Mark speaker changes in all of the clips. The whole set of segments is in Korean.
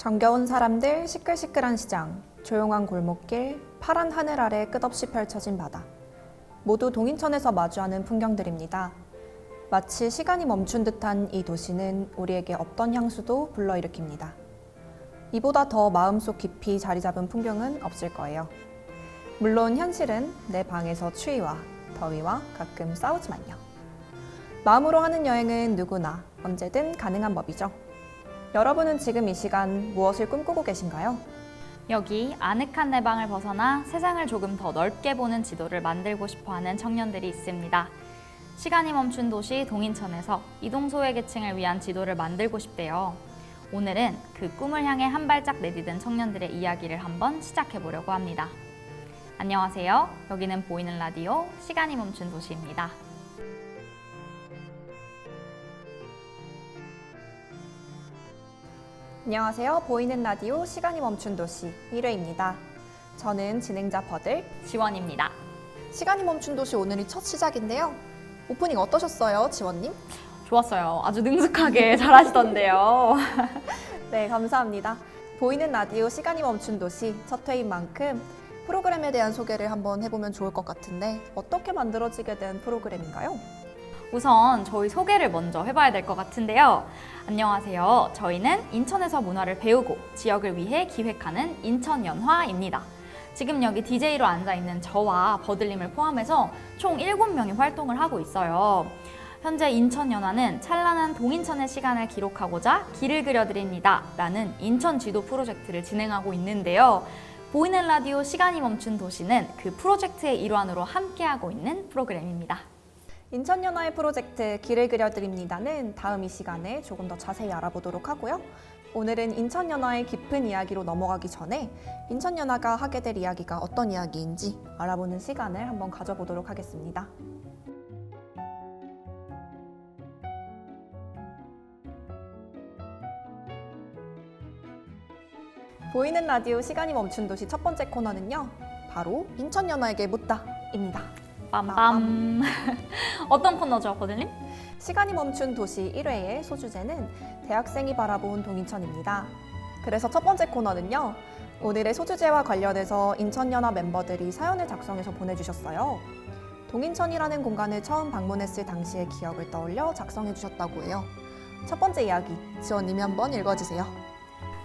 Speaker 1: 정겨운 사람들, 시끌시끌한 시장, 조용한 골목길, 파란 하늘 아래 끝없이 펼쳐진 바다. 모두 동인천에서 마주하는 풍경들입니다. 마치 시간이 멈춘 듯한 이 도시는 우리에게 없던 향수도 불러일으킵니다. 이보다 더 마음속 깊이 자리 잡은 풍경은 없을 거예요. 물론 현실은 내 방에서 추위와 더위와 가끔 싸우지만요. 마음으로 하는 여행은 누구나 언제든 가능한 법이죠. 여러분은 지금 이 시간 무엇을 꿈꾸고 계신가요?
Speaker 2: 여기 아늑한 내 방을 벗어나 세상을 조금 더 넓게 보는 지도를 만들고 싶어 하는 청년들이 있습니다. 시간이 멈춘 도시 동인천에서 이동소외 계층을 위한 지도를 만들고 싶대요. 오늘은 그 꿈을 향해 한 발짝 내디딘 청년들의 이야기를 한번 시작해 보려고 합니다. 안녕하세요. 여기는 보이는 라디오 시간이 멈춘 도시입니다.
Speaker 1: 안녕하세요. 보이는 라디오 시간이 멈춘 도시 1회입니다. 저는 진행자 버들.
Speaker 2: 지원입니다.
Speaker 1: 시간이 멈춘 도시 오늘이 첫 시작인데요. 오프닝 어떠셨어요, 지원님?
Speaker 2: 좋았어요. 아주 능숙하게 잘하시던데요.
Speaker 1: 네, 감사합니다. 보이는 라디오 시간이 멈춘 도시 첫 회인 만큼 프로그램에 대한 소개를 한번 해보면 좋을 것 같은데 어떻게 만들어지게 된 프로그램인가요?
Speaker 2: 우선 저희 소개를 먼저 해봐야 될 것 같은데요. 안녕하세요. 저희는 인천에서 문화를 배우고 지역을 위해 기획하는 인천연화입니다. 지금 여기 DJ로 앉아있는 저와 버들님을 포함해서 총 7명이 활동을 하고 있어요. 현재 인천연화는 찬란한 동인천의 시간을 기록하고자 길을 그려드립니다. 라는 인천 지도 프로젝트를 진행하고 있는데요. 보이는 라디오 시간이 멈춘 도시는 그 프로젝트의 일환으로 함께하고 있는 프로그램입니다.
Speaker 1: 인천연화의 프로젝트 길을 그려드립니다는 다음 이 시간에 조금 더 자세히 알아보도록 하고요. 오늘은 인천연화의 깊은 이야기로 넘어가기 전에 인천연화가 하게 될 이야기가 어떤 이야기인지 알아보는 시간을 한번 가져보도록 하겠습니다. 보이는 라디오 시간이 멈춘 도시 첫 번째 코너는요. 바로 인천연화에게 묻다입니다.
Speaker 2: 빰빰. 어떤 코너죠, 버들님?
Speaker 1: 시간이 멈춘 도시 1회의 소주제는 대학생이 바라본 동인천입니다. 그래서 첫 번째 코너는요. 오늘의 소주제와 관련해서 인천연합 멤버들이 사연을 작성해서 보내주셨어요. 동인천이라는 공간을 처음 방문했을 당시의 기억을 떠올려 작성해 주셨다고 해요. 첫 번째 이야기, 지원님이 한번 읽어주세요.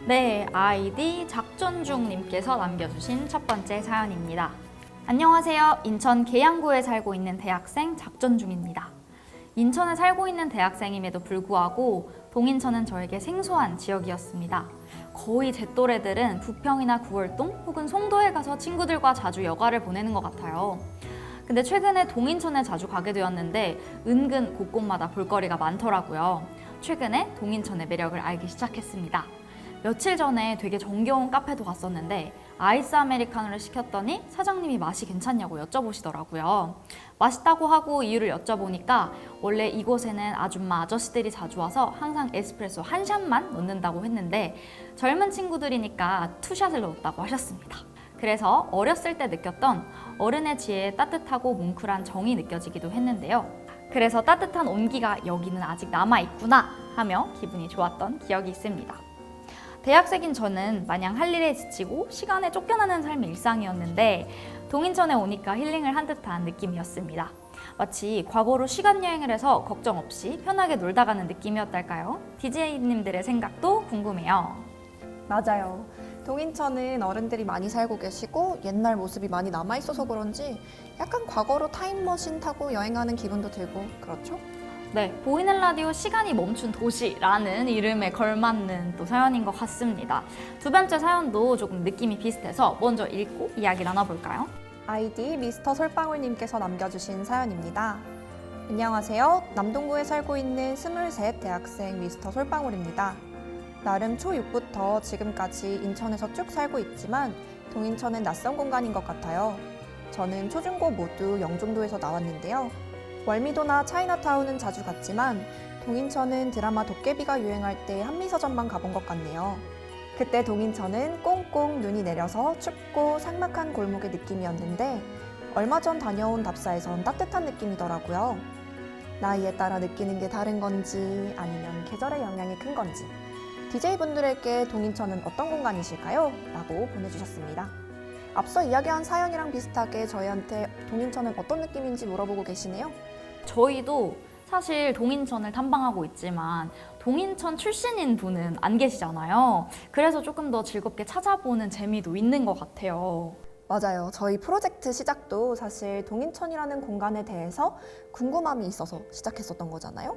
Speaker 2: 네, 아이디 작전중님께서 남겨주신 첫 번째 사연입니다. 안녕하세요. 인천 계양구에 살고 있는 대학생 작전 중입니다. 인천에 살고 있는 대학생임에도 불구하고 동인천은 저에게 생소한 지역이었습니다. 거의 제 또래들은 부평이나 구월동 혹은 송도에 가서 친구들과 자주 여가를 보내는 것 같아요. 근데 최근에 동인천에 자주 가게 되었는데 은근 곳곳마다 볼거리가 많더라고요. 최근에 동인천의 매력을 알기 시작했습니다. 며칠 전에 되게 정겨운 카페도 갔었는데 아이스 아메리카노를 시켰더니 사장님이 맛이 괜찮냐고 여쭤보시더라고요. 맛있다고 하고 이유를 여쭤보니까 원래 이곳에는 아줌마 아저씨들이 자주 와서 항상 에스프레소 한 샷만 넣는다고 했는데 젊은 친구들이니까 투샷을 넣었다고 하셨습니다. 그래서 어렸을 때 느꼈던 어른의 지혜에 따뜻하고 뭉클한 정이 느껴지기도 했는데요. 그래서 따뜻한 온기가 여기는 아직 남아있구나 하며 기분이 좋았던 기억이 있습니다. 대학생인 저는 마냥 할 일에 지치고 시간에 쫓겨나는 삶이 일상이었는데 동인천에 오니까 힐링을 한 듯한 느낌이었습니다. 마치 과거로 시간 여행을 해서 걱정 없이 편하게 놀다 가는 느낌이었달까요? DJ님들의 생각도 궁금해요.
Speaker 1: 맞아요. 동인천은 어른들이 많이 살고 계시고 옛날 모습이 많이 남아있어서 그런지 약간 과거로 타임머신 타고 여행하는 기분도 들고 그렇죠?
Speaker 2: 네, 보이는 라디오 시간이 멈춘 도시라는 이름에 걸맞는 또 사연인 것 같습니다. 두 번째 사연도 조금 느낌이 비슷해서 먼저 읽고 이야기 나눠볼까요?
Speaker 1: 아이디 미스터 솔방울님께서 남겨주신 사연입니다. 안녕하세요. 남동구에 살고 있는 23 대학생 미스터 솔방울입니다. 나름 초6부터 지금까지 인천에서 쭉 살고 있지만 동인천은 낯선 공간인 것 같아요. 저는 초중고 모두 영종도에서 나왔는데요. 월미도나 차이나타운은 자주 갔지만 동인천은 드라마 도깨비가 유행할 때 한미서점만 가본 것 같네요. 그때 동인천은 꽁꽁 눈이 내려서 춥고 삭막한 골목의 느낌이었는데 얼마 전 다녀온 답사에선 따뜻한 느낌이더라고요. 나이에 따라 느끼는 게 다른 건지 아니면 계절의 영향이 큰 건지 BJ분들에게 동인천은 어떤 공간이실까요? 라고 보내주셨습니다. 앞서 이야기한 사연이랑 비슷하게 저희한테 동인천은 어떤 느낌인지 물어보고 계시네요.
Speaker 2: 저희도 사실 동인천을 탐방하고 있지만 동인천 출신인 분은 안 계시잖아요. 그래서 조금 더 즐겁게 찾아보는 재미도 있는 것 같아요.
Speaker 1: 맞아요. 저희 프로젝트 시작도 사실 동인천이라는 공간에 대해서 궁금함이 있어서 시작했었던 거잖아요.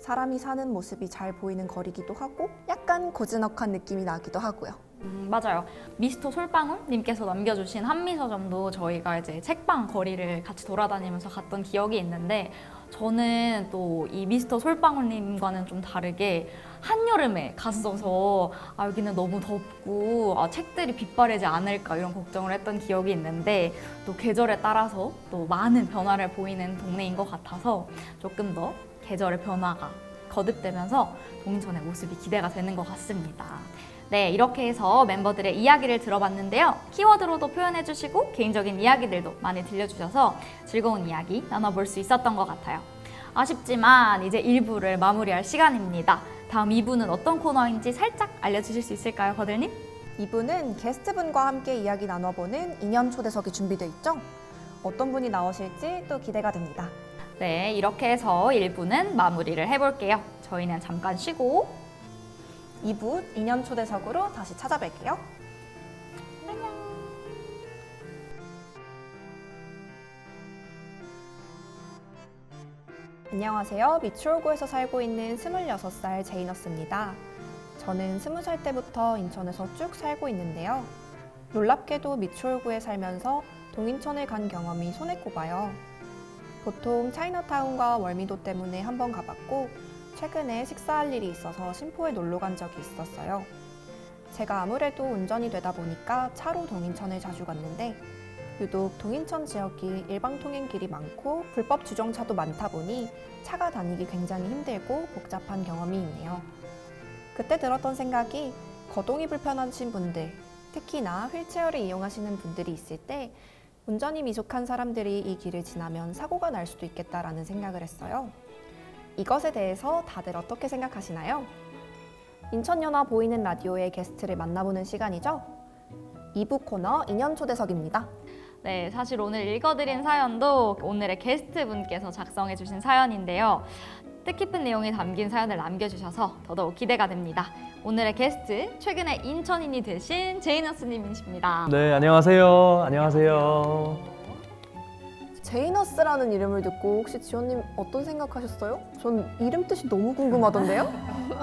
Speaker 1: 사람이 사는 모습이 잘 보이는 거리기도 하고 약간 고즈넉한 느낌이 나기도 하고요.
Speaker 2: 음, 맞아요. 미스터 솔방울님께서 남겨주신 한미서점도 저희가 이제 책방 거리를 같이 돌아다니면서 갔던 기억이 있는데 저는 또 이 미스터 솔방울님과는 좀 다르게 한여름에 갔어서 아, 여기는 너무 덥고 아, 책들이 빛바래지 않을까 이런 걱정을 했던 기억이 있는데 또 계절에 따라서 또 많은 변화를 보이는 동네인 것 같아서 조금 더 계절의 변화가 거듭되면서 동인천의 모습이 기대가 되는 것 같습니다. 네, 이렇게 해서 멤버들의 이야기를 들어봤는데요. 키워드로도 표현해주시고 개인적인 이야기들도 많이 들려주셔서 즐거운 이야기 나눠볼 수 있었던 것 같아요. 아쉽지만 이제 1부를 마무리할 시간입니다. 다음 2부는 어떤 코너인지 살짝 알려주실 수 있을까요, 버들님?
Speaker 1: 이분은 게스트분과 함께 이야기 나눠보는 인연 초대석이 준비되어 있죠? 어떤 분이 나오실지 또 기대가 됩니다.
Speaker 2: 네, 이렇게 해서 1부는 마무리를 해볼게요. 저희는 잠깐 쉬고
Speaker 1: 2부 인연 초대석으로 다시 찾아뵐게요. 안녕하세요. 미추홀구에서 살고 있는 26살 제이너스입니다. 저는 20살 때부터 인천에서 쭉 살고 있는데요. 놀랍게도 미추홀구에 살면서 동인천을 간 경험이 손에 꼽아요. 보통 차이나타운과 월미도 때문에 한번 가봤고 최근에 식사할 일이 있어서 신포에 놀러 간 적이 있었어요. 제가 아무래도 운전이 되다 보니까 차로 동인천을 자주 갔는데 유독 동인천 지역이 일방 통행길이 많고 불법 주정차도 많다 보니 차가 다니기 굉장히 힘들고 복잡한 경험이 있네요. 그때 들었던 생각이 거동이 불편하신 분들, 특히나 휠체어를 이용하시는 분들이 있을 때 운전이 미숙한 사람들이 이 길을 지나면 사고가 날 수도 있겠다라는 생각을 했어요. 이것에 대해서 다들 어떻게 생각하시나요? 인천연화 보이는 라디오의 게스트를 만나보는 시간이죠. 2부 코너 인연 초대석입니다.
Speaker 2: 네, 사실 오늘 읽어드린 사연도 오늘의 게스트 분께서 작성해주신 사연인데요. 뜻깊은 내용이 담긴 사연을 남겨주셔서 더더욱 기대가 됩니다. 오늘의 게스트, 최근에 인천인이 되신 제이너스님이십니다.
Speaker 3: 네, 안녕하세요. 안녕하세요.
Speaker 1: 제이너스라는 이름을 듣고 혹시 지원님 어떤 생각하셨어요? 전 이름 뜻이 너무 궁금하던데요?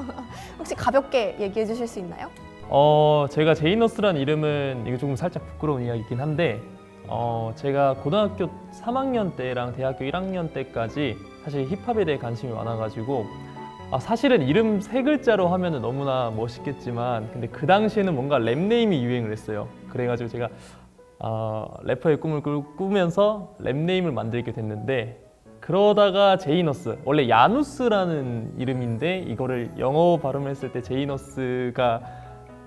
Speaker 1: 혹시 가볍게 얘기해 주실 수 있나요?
Speaker 3: 어, 제가 제이너스란 이름은 이게 조금 살짝 부끄러운 이야기긴 한데, 어, 제가 고등학교 3학년 때랑 대학교 1학년 때까지 사실 힙합에 대해 관심이 많아가지고, 아, 사실은 이름 세 글자로 하면 너무나 멋있겠지만, 근데 그 당시에는 뭔가 랩네임이 유행을 했어요. 그래가지고 제가 어, 래퍼의 꿈을 꾸- 꾸면서 랩네임을 만들게 됐는데, 그러다가 제이너스 원래 야누스라는 이름인데 이거를 영어 발음을 했을 때 제이너스가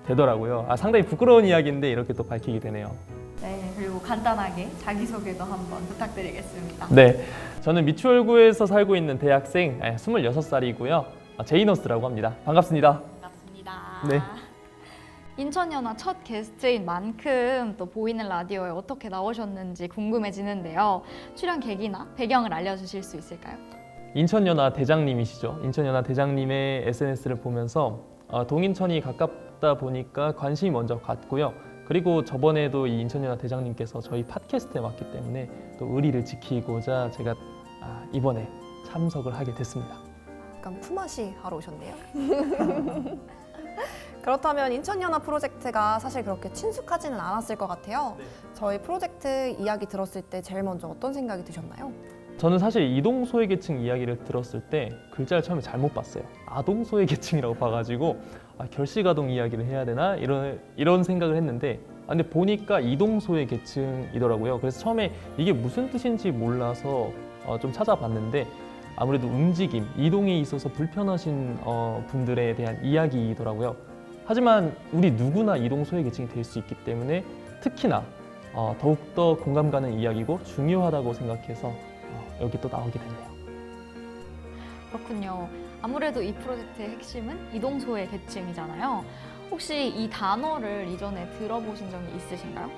Speaker 3: 되더라고요. 아 상당히 부끄러운 이야기인데 이렇게 또 밝히게 되네요.
Speaker 2: 네, 그리고 간단하게 자기소개도 한번 부탁드리겠습니다.
Speaker 3: 네, 저는 미추홀구에서 살고 있는 대학생 26살이고요. 제이너스라고 합니다. 반갑습니다.
Speaker 2: 반갑습니다.
Speaker 3: 네.
Speaker 2: 인천연화 첫 게스트인 만큼 또 보이는 라디오에 어떻게 나오셨는지 궁금해지는데요. 출연 계기나 배경을 알려주실 수 있을까요?
Speaker 3: 인천연화 대장님이시죠. 인천연화 대장님의 SNS를 보면서 어, 동인천이 가깝다 보니까 관심이 먼저 갔고요. 그리고 저번에도 이 인천연화 대장님께서 저희 팟캐스트에 왔기 때문에 또 의리를 지키고자 제가 아, 이번에 참석을 하게 됐습니다.
Speaker 1: 약간 품앗이 하러 오셨네요. 그렇다면 인천연화 프로젝트가 사실 그렇게 친숙하지는 않았을 것 같아요. 저희 프로젝트 이야기 들었을 때 제일 먼저 어떤 생각이 드셨나요?
Speaker 3: 저는 사실 이동 소외계층 이야기를 들었을 때 글자를 처음에 잘못 봤어요. 아동 소외계층이라고 봐가지고 아, 결식아동 이야기를 해야 되나 이런 이런 생각을 했는데 아, 근데 보니까 이동 소외계층이더라고요. 그래서 처음에 이게 무슨 뜻인지 몰라서 어, 좀 찾아봤는데 아무래도 움직임, 이동에 있어서 불편하신 어, 분들에 대한 이야기이더라고요. 하지만 우리 누구나 이동 소외 계층이 될 수 있기 때문에 특히나 어, 더욱더 공감 가는 이야기고 중요하다고 생각해서 어, 여기 또 나오게 됐네요.
Speaker 2: 그렇군요. 아무래도 이 프로젝트의 핵심은 이동소의 계층이잖아요. 혹시 이 단어를 이전에 들어보신 적이 있으신가요?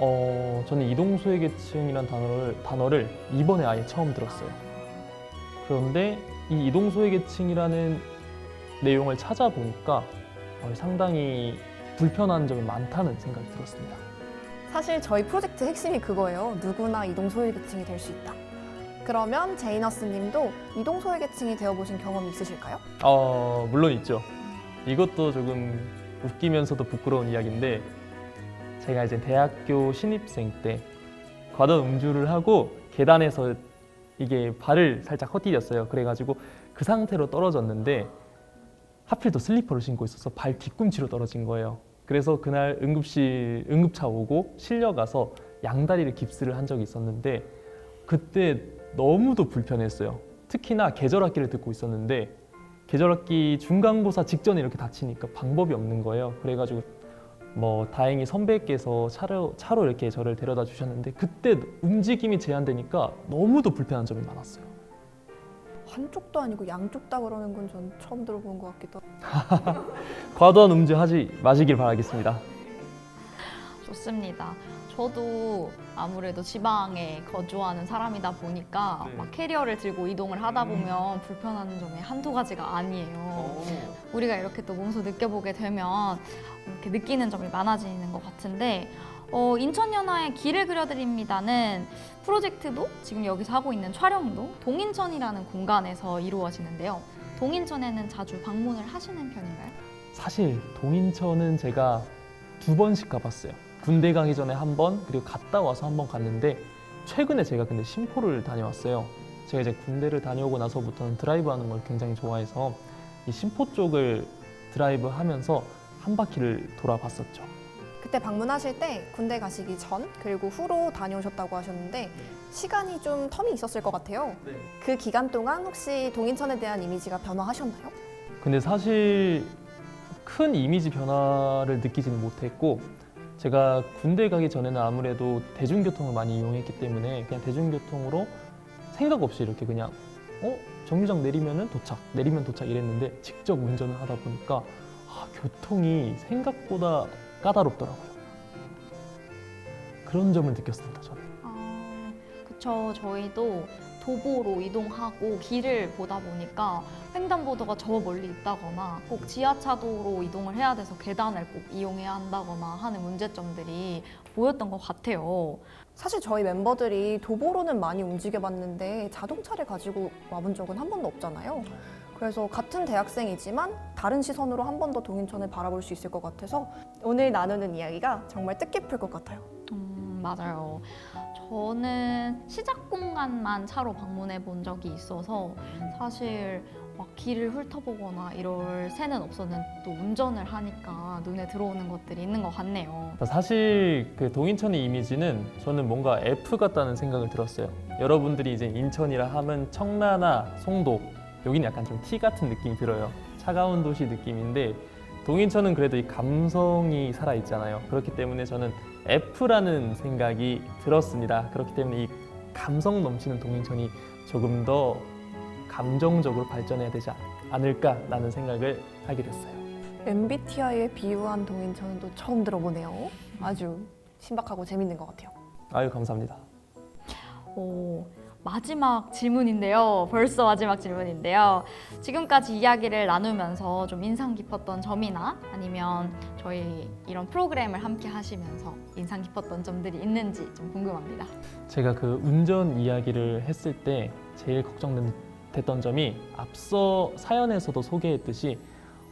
Speaker 3: 어, 저는 이동소외 계층이란 단어를, 단어를 이번에 아예 처음 들었어요. 그런데 이 이동소외 계층이라는 내용을 찾아보니까 어, 상당히 불편한 점이 많다는 생각이 들었습니다.
Speaker 1: 사실 저희 프로젝트 핵심이 그거예요. 누구나 이동소외계층이 될 수 있다. 그러면 제이너스 님도 이동소외계층이 되어보신 경험이 있으실까요?
Speaker 3: 어, 물론 있죠. 이것도 조금 웃기면서도 부끄러운 이야기인데 제가 이제 대학교 신입생 때 과도한 음주를 하고 계단에서 이게 발을 살짝 헛디뎠어요. 그래가지고 그 상태로 떨어졌는데 하필 또 슬리퍼를 신고 있어서 발 뒤꿈치로 떨어진 거예요. 그래서 그날 응급실 응급차 오고 실려가서 양다리를 깁스를 한 적이 있었는데 그때 너무도 불편했어요. 특히나 계절학기를 듣고 있었는데 계절학기 중간고사 직전에 이렇게 다치니까 방법이 없는 거예요. 그래가지고 뭐 다행히 선배께서 차로 차로 이렇게 저를 데려다 주셨는데 그때 움직임이 제한되니까 너무도 불편한 점이 많았어요.
Speaker 1: 한쪽도 아니고 양쪽 다 그러는 건 전 처음 들어본 것 같기도 하고.
Speaker 3: 과도한 음주하지 마시길 바라겠습니다.
Speaker 2: 좋습니다. 저도 아무래도 지방에 거주하는 사람이다 보니까
Speaker 3: 네.
Speaker 2: 막 캐리어를 들고 이동을 하다 보면 불편한 점이 한두 가지가 아니에요. 우리가 이렇게 또 몸소 느껴보게 되면 이렇게 느끼는 점이 많아지는 것 같은데 어, 인천연화의 길을 그려드립니다는 프로젝트도 지금 여기서 하고 있는 촬영도 동인천이라는 공간에서 이루어지는데요. 동인천에는 자주 방문을 하시는 편인가요?
Speaker 3: 사실 동인천은 제가 두 번씩 가봤어요. 군대 가기 전에 한 번, 그리고 갔다 와서 한 번 갔는데 최근에 제가 근데 심포를 다녀왔어요. 제가 이제 군대를 다녀오고 나서부터는 드라이브 하는 걸 굉장히 좋아해서 이 심포 쪽을 드라이브 하면서 한 바퀴를 돌아봤었죠.
Speaker 1: 그때 방문하실 때 군대 가시기 전 그리고 후로 다녀오셨다고 하셨는데 시간이 좀 텀이 있었을 것 같아요. 그 기간 동안 혹시 동인천에 대한 이미지가 변화하셨나요?
Speaker 3: 근데 사실 큰 이미지 변화를 느끼지는 못했고 제가 군대 가기 전에는 아무래도 대중교통을 많이 이용했기 때문에 그냥 대중교통으로 생각 없이 이렇게 그냥 어 정류장 내리면은 도착 내리면 도착 이랬는데 직접 운전을 하다 보니까 아, 교통이 생각보다 까다롭더라고요. 그런 점을 느꼈습니다. 저는.
Speaker 2: 아, 그쵸. 저희도 도보로 이동하고 길을 보다 보니까 횡단보도가 저 멀리 있다거나 꼭 지하차도로 이동을 해야 돼서 계단을 꼭 이용해야 한다거나 하는 문제점들이 보였던 것 같아요.
Speaker 1: 사실 저희 멤버들이 도보로는 많이 움직여봤는데 자동차를 가지고 와본 적은 한 번도 없잖아요. 그래서 같은 대학생이지만 다른 시선으로 한 번 더 동인천을 바라볼 수 있을 것 같아서 오늘 나누는 이야기가 정말 뜻깊을 것 같아요.
Speaker 2: 음, 맞아요. 저는 시작 공간만 차로 방문해 본 적이 있어서 사실 막 길을 훑어보거나 이럴 새는 없었는데 또 운전을 하니까 눈에 들어오는 것들이 있는 것 같네요.
Speaker 3: 사실 그 동인천의 이미지는 저는 뭔가 F 같다는 생각을 들었어요. 여러분들이 이제 인천이라 하면 청라나 송도 여기는 약간 좀 T 같은 느낌이 들어요. 차가운 도시 느낌인데 동인천은 그래도 이 감성이 살아 있잖아요. 그렇기 때문에 저는 F라는 생각이 들었습니다. 그렇기 때문에 이 감성 넘치는 동인천이 조금 더 감정적으로 발전해야 되지 않을까라는 생각을 하게 됐어요.
Speaker 1: MBTI에 비유한 동인천은 또 처음 들어보네요. 아주 신박하고 재밌는 것 같아요.
Speaker 3: 아유 감사합니다.
Speaker 2: 오, 마지막 질문인데요. 벌써 마지막 질문인데요. 지금까지 이야기를 나누면서 좀 인상 깊었던 점이나 아니면 저희 이런 프로그램을 함께 하시면서 인상 깊었던 점들이 있는지 좀 궁금합니다.
Speaker 3: 제가 그 운전 이야기를 했을 때 제일 걱정됐던 점이 앞서 사연에서도 소개했듯이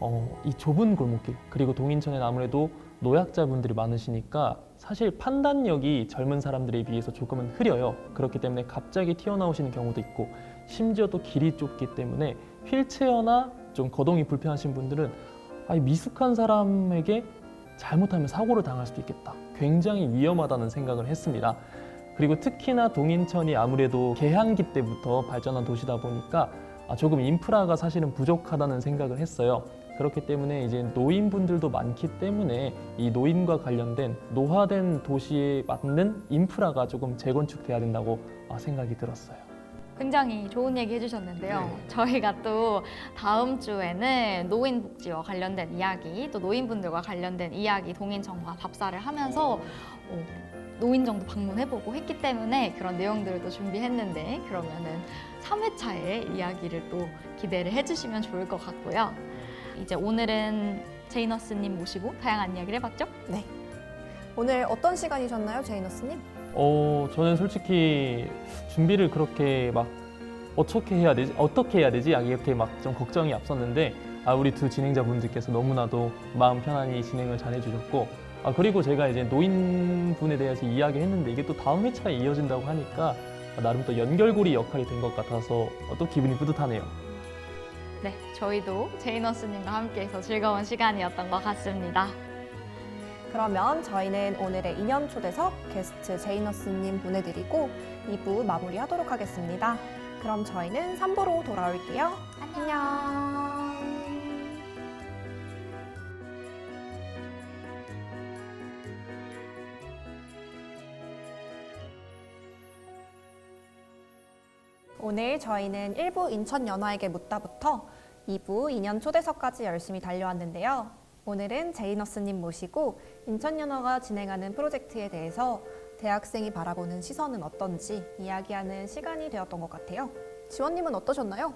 Speaker 3: 어, 이 좁은 골목길 그리고 동인천에는 아무래도 노약자분들이 많으시니까 사실 판단력이 젊은 사람들에 비해서 조금은 흐려요. 그렇기 때문에 갑자기 튀어나오시는 경우도 있고 심지어 또 길이 좁기 때문에 휠체어나 좀 거동이 불편하신 분들은 아, 이 미숙한 사람에게 잘못하면 사고를 당할 수도 있겠다. 굉장히 위험하다는 생각을 했습니다. 그리고 특히나 동인천이 아무래도 개항기 때부터 발전한 도시다 보니까 아, 조금 인프라가 사실은 부족하다는 생각을 했어요. 그렇기 때문에 이제 노인분들도 많기 때문에 이 노인과 관련된 노화된 도시에 맞는 인프라가 조금 재건축돼야 된다고 아, 생각이 들었어요.
Speaker 2: 굉장히 좋은 얘기 해주셨는데요.
Speaker 3: 네.
Speaker 2: 저희가 또 다음 주에는 노인복지와 관련된 이야기, 또 노인분들과 관련된 이야기 동인청과 답사를 하면서 어, 노인정도 방문해보고 했기 때문에 그런 내용들을 또 준비했는데 그러면은 3회차의 이야기를 또 기대를 해주시면 좋을 것 같고요. 이제 오늘은 제이너스님 모시고 다양한 이야기를 해봤죠?
Speaker 1: 네. 오늘 어떤 시간이셨나요, 제이너스님?
Speaker 3: 어, 저는 솔직히 준비를 그렇게 막 어떻게 해야 되지? 어떻게 해야 되지? 아, 이렇게 막 좀 걱정이 앞섰는데 아, 우리 두 진행자분들께서 너무나도 마음 편안히 진행을 잘 해주셨고 아, 그리고 제가 이제 노인분에 대해서 이야기했는데 이게 또 다음 회차에 이어진다고 하니까 아, 나름 또 연결고리 역할이 된 것 같아서 어, 또 기분이 뿌듯하네요.
Speaker 2: 네, 저희도 제이너스님과 함께해서 즐거운 시간이었던 것 같습니다.
Speaker 1: 그러면 저희는 오늘의 인연 초대석 게스트 제이너스님 보내드리고 2부 마무리하도록 하겠습니다. 그럼 저희는 3부로 돌아올게요. 안녕. 오늘 저희는 1부 인천 연화에게 묻다부터 2부 인연 초대석까지 열심히 달려왔는데요. 오늘은 제이너스님 모시고 인천 연화가 진행하는 프로젝트에 대해서 대학생이 바라보는 시선은 어떤지 이야기하는 시간이 되었던 것 같아요. 지원님은 어떠셨나요?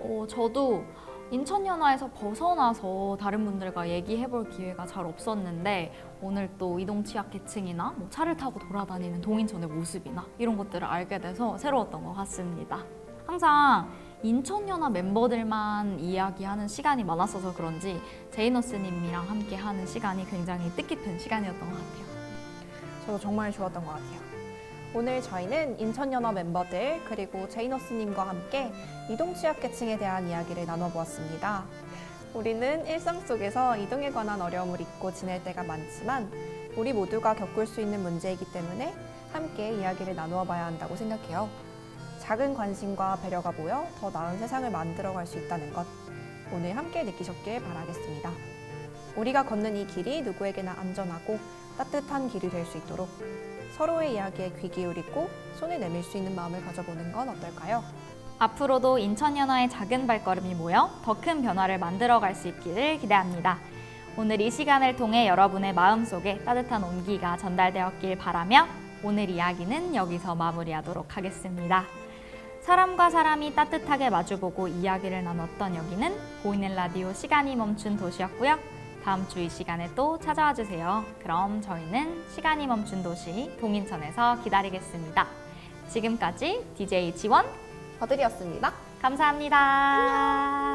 Speaker 2: 어, 저도 인천연화에서 벗어나서 다른 분들과 얘기해 볼 기회가 잘 없었는데 오늘 또 이동 취약계층이나 뭐 차를 타고 돌아다니는 동인천의 모습이나 이런 것들을 알게 돼서 새로웠던 것 같습니다. 항상 인천연화 멤버들만 이야기하는 시간이 많았어서 그런지 제이너스님이랑 함께 하는 시간이 굉장히 뜻깊은 시간이었던 것 같아요.
Speaker 1: 저도 정말 좋았던 것 같아요. 오늘 저희는 인천연화 멤버들 그리고 제이너스님과 함께 이동취약계층에 대한 이야기를 나눠보았습니다. 우리는 일상 속에서 이동에 관한 어려움을 잊고 지낼 때가 많지만 우리 모두가 겪을 수 있는 문제이기 때문에 함께 이야기를 나누어 봐야 한다고 생각해요. 작은 관심과 배려가 모여 더 나은 세상을 만들어갈 수 있다는 것 오늘 함께 느끼셨길 바라겠습니다. 우리가 걷는 이 길이 누구에게나 안전하고 따뜻한 길이 될 수 있도록 서로의 이야기에 귀 기울이고 손을 내밀 수 있는 마음을 가져보는 건 어떨까요?
Speaker 2: 앞으로도 인천연화의 작은 발걸음이 모여 더 큰 변화를 만들어갈 수 있기를 기대합니다. 오늘 이 시간을 통해 여러분의 마음속에 따뜻한 온기가 전달되었길 바라며 오늘 이야기는 여기서 마무리하도록 하겠습니다. 사람과 사람이 따뜻하게 마주보고 이야기를 나눴던 여기는 보이는 라디오 시간이 멈춘 도시였고요. 다음 주 이 시간에 또 찾아와 주세요. 그럼 저희는 시간이 멈춘 도시 동인천에서 기다리겠습니다. 지금까지 DJ 지원
Speaker 1: 버들이었습니다.
Speaker 2: 감사합니다.